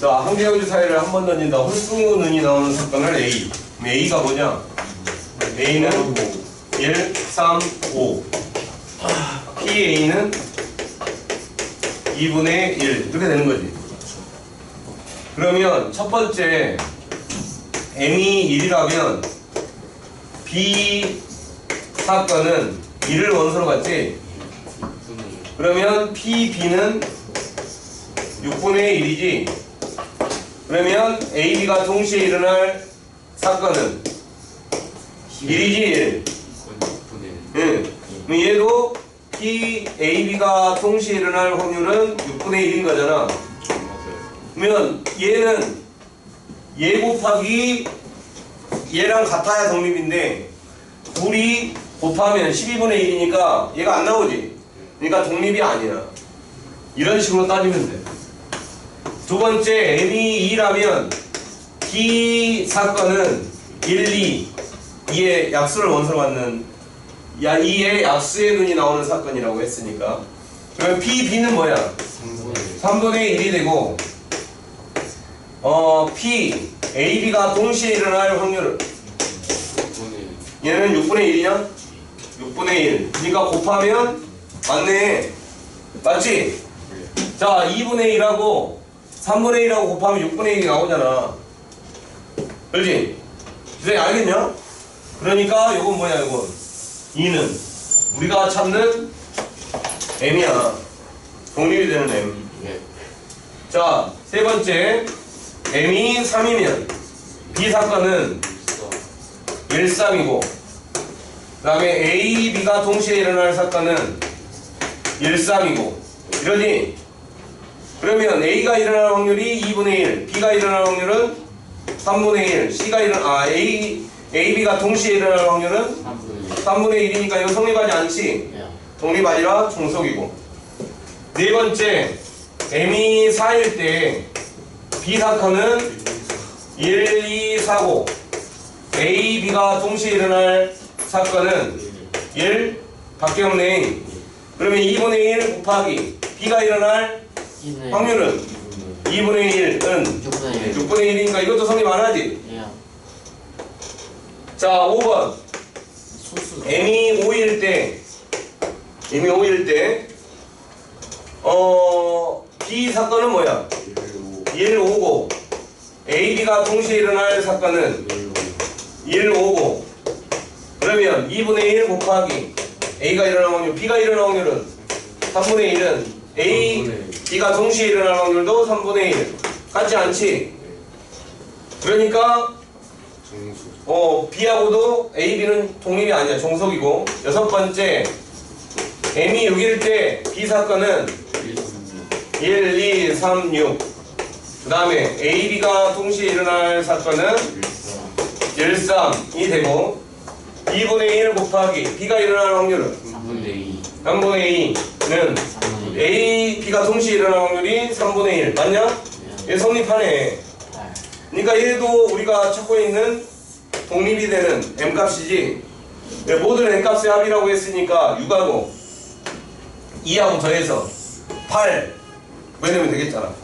자, 한 개의 우주 사이를 한 번 던진다. 홀수는이 나오는 사건을 A. A가 뭐냐? A는 1, 3, 5. PA는 2분의 1. 이렇게 되는 거지. 그러면 첫 번째 M이 1이라면 B 사건은 1을 원소로 갖지? 그러면 PB는 6분의 1이지. 그러면 AB가 동시에 일어날 사건은 1이지 1. 응. 그럼 얘도 P, AB가 동시에 일어날 확률은 6분의 1인 거잖아. 그러면 얘는 얘 곱하기 얘랑 같아야 독립인데 둘이 곱하면 12분의 1이니까 얘가 안 나오지. 그러니까 독립이 아니야. 이런 식으로 따지면 돼. 두 번째 M이 2라면 B 사건은 1, 2 2의 약수를 원소로 갖는 야 2의 약수의 눈이 나오는 사건이라고 했으니까 그러면 P, B는 뭐야? 3분의 1이 되고 어 P, A, B가 동시에 일어날 확률은 얘는 6분의 1이냐? 6분의 1 그러니까 곱하면 맞네 맞지? 자 2분의 1하고 3분의 1하고 곱하면 6분의 1이 나오잖아. 그렇지? 이제 알겠냐? 그러니까 이건 뭐야 이건? 2는 우리가 찾는 M이야. 독립이 되는 M. 자세 번째. M이 3이면 B 사건은 1, 3이고 그 다음에 A, B가 동시에 일어날 사건은 1, 3이고. 이러니 그러면 A가 일어날 확률이 2분의 1 B가 일어날 확률은 3분의 1 C가 일어날 아 A, A, B가 동시에 일어날 확률은 3분의 1이니까 이거 성립하지 않지? 독립 아니라 종속이고. 네 번째 M이 4일 때 B 사건은 1, 2, 4고 A, B가 동시에 일어날 사건은 1 밖에 없네. 그러면 2분의 1 곱하기 B가 일어날 확률은 2분의 1은 6분의 1이니까 이것도 성립 안 하지? 자 5번. M이 5일 때 M이 5일 때 어, B 사건은 뭐야? 1, 5고. A, B가 동시에 일어날 사건은 1, 5고. 그러면 2분의 1 곱하기 A가 일어날 확률, B가 일어날 확률은 3분의 1은 A, B가 동시에 일어날 확률도 3분의 1 같지 않지? 그러니까 어, B하고도 A, B는 독립이 아니야 종속이고 여섯 번째 M이 6일 때 B 사건은 1, 2, 3, 6. 그 다음에 A, B가 동시에 일어날 사건은 1, 3이 되고 2분의 1 곱하기 B가 일어날 확률은 3분의 2는 A, B가 동시에 일어날 확률이 3분의 1 맞냐? 얘 성립하네. 그러니까 얘도 우리가 찾고 있는 독립이 되는 M값이지. 모든 N값의 합이라고 했으니까 6하고 2하고 더해서 8 왜냐면 되겠잖아